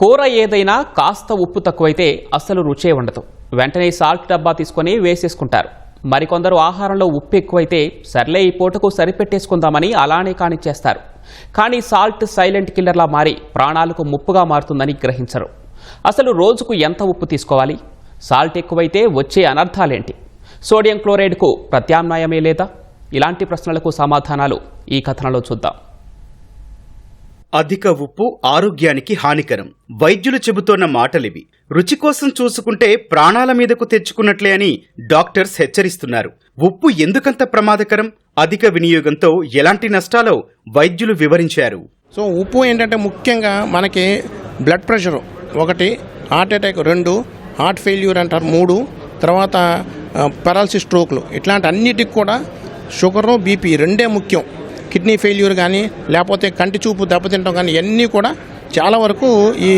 కూర ఏదైనా కాస్త ఉప్పు తక్కువైతే అస్సలు రుచే ఉండదు. వెంటనే సాల్ట్ డబ్బా తీసుకొని వేసేసుకుంటారు. మరికొందరు ఆహారంలో ఉప్పు ఎక్కువైతే సర్లే ఈ పూటకు సరిపెట్టేసుకుందామని అలానే కానిచ్చేస్తారు. కానీ సాల్ట్ సైలెంట్ కిల్లర్లా మారి ప్రాణాలకు ముప్పుగా మారుతుందని గ్రహించరు. అసలు రోజుకు ఎంత ఉప్పు తీసుకోవాలి? సాల్ట్ ఎక్కువైతే వచ్చే అనర్థాలేంటి? సోడియం క్లోరైడ్కు ప్రత్యామ్నాయమే లేదా? ఇలాంటి ప్రశ్నలకు సమాధానాలు ఈ కథనంలో చూద్దాం. అధిక ఉప్పు ఆరోగ్యానికి హానికరం. వైద్యులు చెబుతోన్న మాటలివి. రుచి కోసం చూసుకుంటే ప్రాణాల మీదకు తెచ్చుకున్నట్లే అని డాక్టర్స్ హెచ్చరిస్తున్నారు. ఉప్పు ఎందుకంత ప్రమాదకరం? అధిక వినియోగంతో ఎలాంటి నష్టాలో వైద్యులు వివరించారు. సో ఉప్పు ఏంటంటే ముఖ్యంగా మనకి బ్లడ్ ప్రెషర్ ఒకటి హార్ట్ అటాక్ రెండు హార్ట్ ఫెయిల్యూర్ అంటారు మూడు తర్వాత పెరాలసిస్ స్ట్రోక్లు. ఇట్లాంటి అన్నిటికి కూడా షుగరు బీపీ రెండే ముఖ్యం. కిడ్నీ ఫెయిల్యూర్ కానీ లేకపోతే కంటి చూపు దెబ్బతింటం కానీ ఇవన్నీ కూడా చాలా వరకు ఈ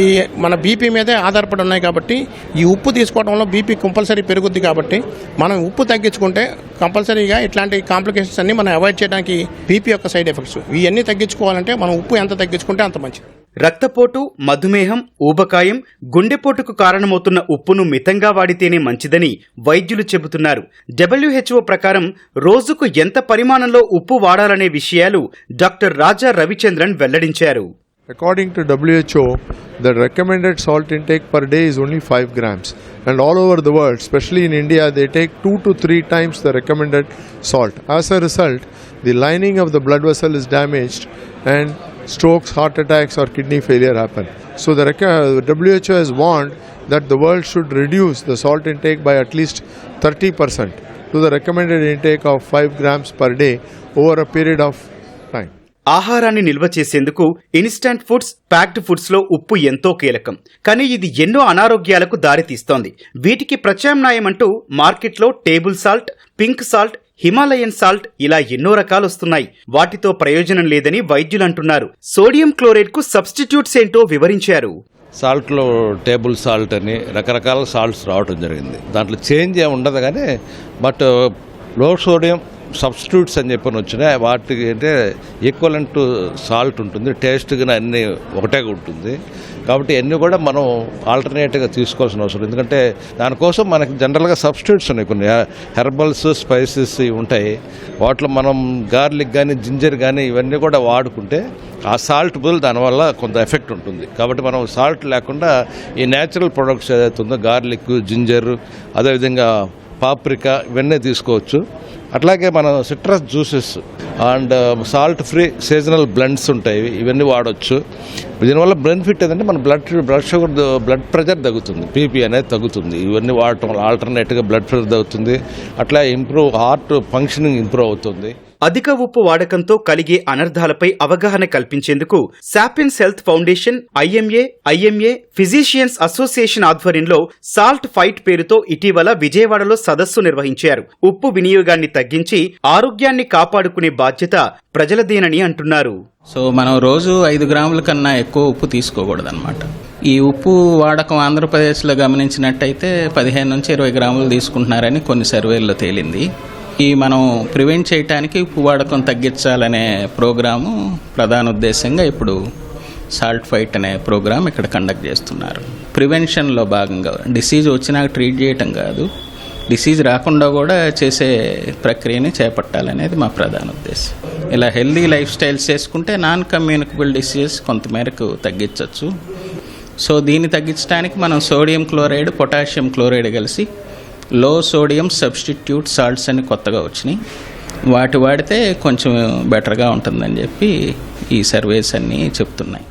మన బీపీ మీదే ఆధారపడి ఉన్నాయి కాబట్టి ఈ ఉప్పు తీసుకోవడంలో బీపీ కంపల్సరీ పెరుగుద్ది కాబట్టి మనం ఉప్పు తగ్గించుకుంటే కంపల్సరీగా ఇట్లాంటి కాంప్లికేషన్స్ అన్ని మనం అవాయిడ్ చేయడానికి బీపీ యొక్క సైడ్ ఎఫెక్ట్స్. ఇవన్నీ తగ్గించుకోవాలంటే మనం ఉప్పు ఎంత తగ్గించుకుంటే అంత మంచిది. రక్తపోటు మధుమేహం ఊబకాయం గుండెపోటుకు కారణమవుతున్న ఉప్పును మితంగా వాడితేనే మంచిదని వైద్యులు చెబుతున్నారు డబ్ల్యూహెచ్ఓ ప్రకారం రోజుకు ఎంత పరిమాణంలో ఉప్పు వాడాలనే విషయాలు డాక్టర్ రాజా రవిచంద్రన్ వెల్లడించారు According to WHO, the recommended salt intake per day is only 5 grams. And all over the world, especially in India, they take 2 to 3 times the recommended salt. As a result, the lining of the blood vessel is damaged and strokes, heart attacks, or kidney failure happen. So, the WHO has warned that the world should reduce the salt intake by at least 30% to the recommended intake of 5 grams per day over a period of time. ఆహారాన్ని నిల్వ చేసేందుకు instant foods packed ఫుడ్స్లో ఉప్పు ఎంతో కీలకం కానీ ఇది ఎన్నో అనారోగ్యాలకు దారితీస్తోంది వీటికి ప్రత్యామ్నాయం అంటూ మార్కెట్లో table salt pink salt Himalayan salt ఇలా ఎన్నో రకాలు వస్తున్నాయి వాటితో ప్రయోజనం లేదని వైద్యులు అంటున్నారు సోడియం క్లోరైడ్కు సబ్స్టిట్యూట్స్ ఏంటో వివరించారు. సాల్ట్లో టేబుల్ సాల్ట్ అని రకరకాల సాల్ట్స్ రావటం జరిగింది. దాంట్లో చేంజ్ ఏమి ఉండదు కానీ బట్ లో సోడియం సబ్స్టిట్యూట్స్ అని చెప్పని వచ్చినాయి. వాటికి అంటే ఈక్వలెంట్ సాల్ట్ ఉంటుంది. టేస్ట్గా అన్నీ ఒకటే ఉంటుంది. కాబట్టి అన్నీ కూడా మనం ఆల్టర్నేట్గా తీసుకోవాల్సిన అవసరం ఎందుకంటే దానికోసం మనకి జనరల్గా సబ్స్టిట్యూట్స్ ఉన్నాయి కొన్ని. హెర్బల్స్ స్పైసెస్ ఇవి ఉంటాయి. వాటిలో మనం గార్లిక్ కానీ జింజర్ కానీ ఇవన్నీ కూడా వాడుకుంటే ఆ సాల్ట్ బదులు దానివల్ల కొంత ఎఫెక్ట్ ఉంటుంది. కాబట్టి మనం సాల్ట్ లేకుండా ఈ న్యాచురల్ ప్రొడక్ట్స్ ఏదైతే ఉందో గార్లిక్ జింజర్ అదేవిధంగా పాప్రికా ఇవన్నీ తీసుకోవచ్చు. అట్లాగే మనం citrus juices and salt free seasonal blends ఉంటాయి. ఇవన్నీ వాడవచ్చు దీనివల్ల బెనిఫిట్ ఏంటంటే మన blood blood sugar blood pressure తగ్గుతుంది. పీపీ అనేది తగ్గుతుంది. ఇవన్నీ వాడటం వల్ల ఆల్టర్నేట్గా బ్లడ్ ప్రెషర్ తగ్గుతుంది. అట్లా ఇంప్రూవ్ హార్ట్ ఫంక్షనింగ్ ఇంప్రూవ్ అవుతుంది. అధిక ఉప్పు వాడకంతో కలిగే అనర్థాలపై అవగాహన కల్పించేందుకు Sapiens health foundation IMA IMA physicians association ఆధ్వర్యంలో సాల్ట్ ఫైట్ పేరుతో ఇటీవల విజయవాడలో సదస్సు నిర్వహించారు. ఉప్పు వినియోగాన్ని తగ్గించి ఆరోగ్యాన్ని కాపాడుకునే బాధ్యత ప్రజలదేనని అంటున్నారు. సో మనం రోజు ఐదు గ్రాముల కన్నా ఎక్కువ ఉప్పు తీసుకోకూడదు అనమాట ఈ ఉప్పు వాడకం ఆంధ్రప్రదేశ్లో గమనించినట్టయితే పదిహేను నుంచి ఇరవై గ్రాములు తీసుకుంటున్నారని కొన్ని సర్వేల్లో తేలింది. ఈ మనం ప్రివెంట్ చేయడానికి ఉప్పు వాడకం తగ్గించాలనే ప్రోగ్రాము ప్రధాన ఉద్దేశంగా ఇప్పుడు సాల్ట్ ఫైట్ అనే ప్రోగ్రామ్ ఇక్కడ కండక్ట్ చేస్తున్నారు. ప్రివెన్షన్లో భాగంగా డిసీజ్ వచ్చినాక ట్రీట్ చేయటం కాదు. డిసీజ్ రాకుండా కూడా చేసే ప్రక్రియని చేపట్టాలనేది మా ప్రధాన ఉద్దేశం. ఇలా హెల్దీ లైఫ్ స్టైల్స్ చేసుకుంటే నాన్ కమ్యూనికబుల్ డిసీజెస్ కొంతమేరకు తగ్గించవచ్చు సో దీన్ని తగ్గించడానికి మనం సోడియం క్లోరైడ్ పొటాషియం క్లోరైడ్ కలిసి లో సోడియం సబ్స్టిట్యూట్ సాల్ట్స్ అని కొత్తగా వచ్చినాయి. వాటి వాడితే కొంచెం బెటర్గా ఉంటుందని చెప్పి ఈ సర్వేస్ అన్నీ చెప్తున్నాయి.